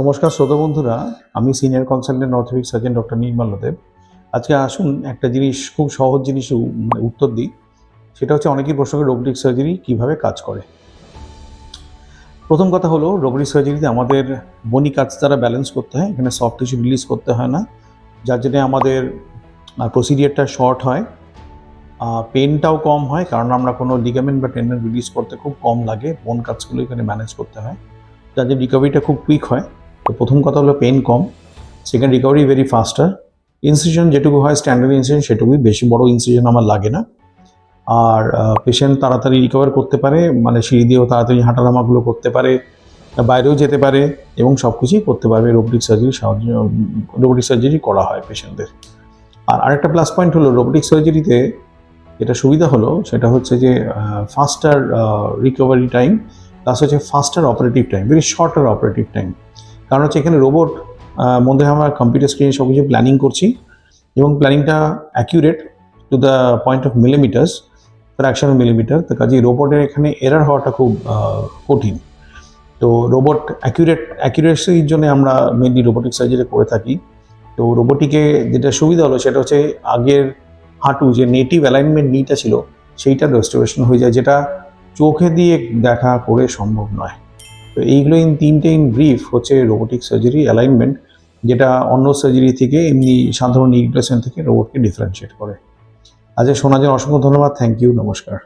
নমস্কার শ্রোতা বন্ধুরা, আমি senior consultant orthopaedic surgeon doctor Nirmal Deb. আজকে আসুন একটা জিনিস, খুব সহজ জিনিস মানে উত্তর দিই। সেটা হচ্ছে অনেকেই প্রশ্ন করে রোবোটিক সার্জারি কীভাবে কাজ করে। প্রথম কথা হলো রোবোটিক সার্জারিতে আমাদের বনি কাজ দ্বারা ব্যালেন্স করতে হয়, এখানে সফট টিস্যু রিলিজ করতে হয় না। যার জন্য আমাদের প্রসিডিয়ারটা শর্ট হয় পেনটাও কম হয়, কারণ আমরা কোনো লিগামেন্ট বা টেন্ডন রিলিজ করতে খুব কম লাগে বোন কাজগুলো এখানে ম্যানেজ করতে হয়। জন্য রিকভারিটা খুব কুইক হয়। তো প্রথম কথা হলো পেন কম second recovery very faster incision যেটুকু হয় স্ট্যান্ডার্ড ইনসিশন সেটুকুই, বেশি বড় ইনসিশন আমার লাগে না। আর পেশেন্ট তাড়াতাড়ি রিকভার করতে পারে মানে সিঁড়ি দিয়েও তাড়াতাড়ি হাঁটানামাগুলো করতে পারে, বাইরেও যেতে পারে এবং সব কিছুই করতে পারবে। রোবোটিক সার্জারি সাহায্য রোবোটিক সার্জারি করা হয় পেশেন্টদের আর আরেকটা প্লাস পয়েন্ট হলো রোবোটিক সার্জারিতে যেটা সুবিধা হলো, সেটা হচ্ছে যে ফাস্টার রিকভারি টাইম প্লাস হচ্ছে faster operative time very shorter operative time কারণ হচ্ছে এখানে রোবট মধ্যে আমরা কম্পিউটার স্ক্রিনে সব কিছু প্ল্যানিং করছি এবং প্ল্যানিংটা accurate to the point of millimetres fraction millimetre তো কাজেই রোবটের এখানে এরার হওয়াটা খুব কঠিন। তো রোবট অ্যাকিউরেট অ্যাকিউরেসির জন্য আমরা মেনলি রোবোটিক সার্জারি করে থাকি। তো রোবোটিকে যেটা সুবিধা হলো সেটা হচ্ছে আগের হাঁটু, যে নেটিভ অ্যালাইনমেন্ট নিটা ছিল সেইটা রেস্টোরেশন হয়ে যায়, যেটা চোখে দিয়ে দেখা করে সম্ভব নয়। তো এইগুলো ইন তিনটে ইন ব্রিফ হচ্ছে রোবোটিক সার্জারি অ্যালাইনমেন্ট যেটা অন্য সার্জারি থেকে এমনি সাধারণ রিপ্লেসমেন্ট থেকে রোবটকে ডিফারেন্সিয়েট করে। আজকে শোনার জন্য অসংখ্য ধন্যবাদ। থ্যাংক ইউ নমস্কার।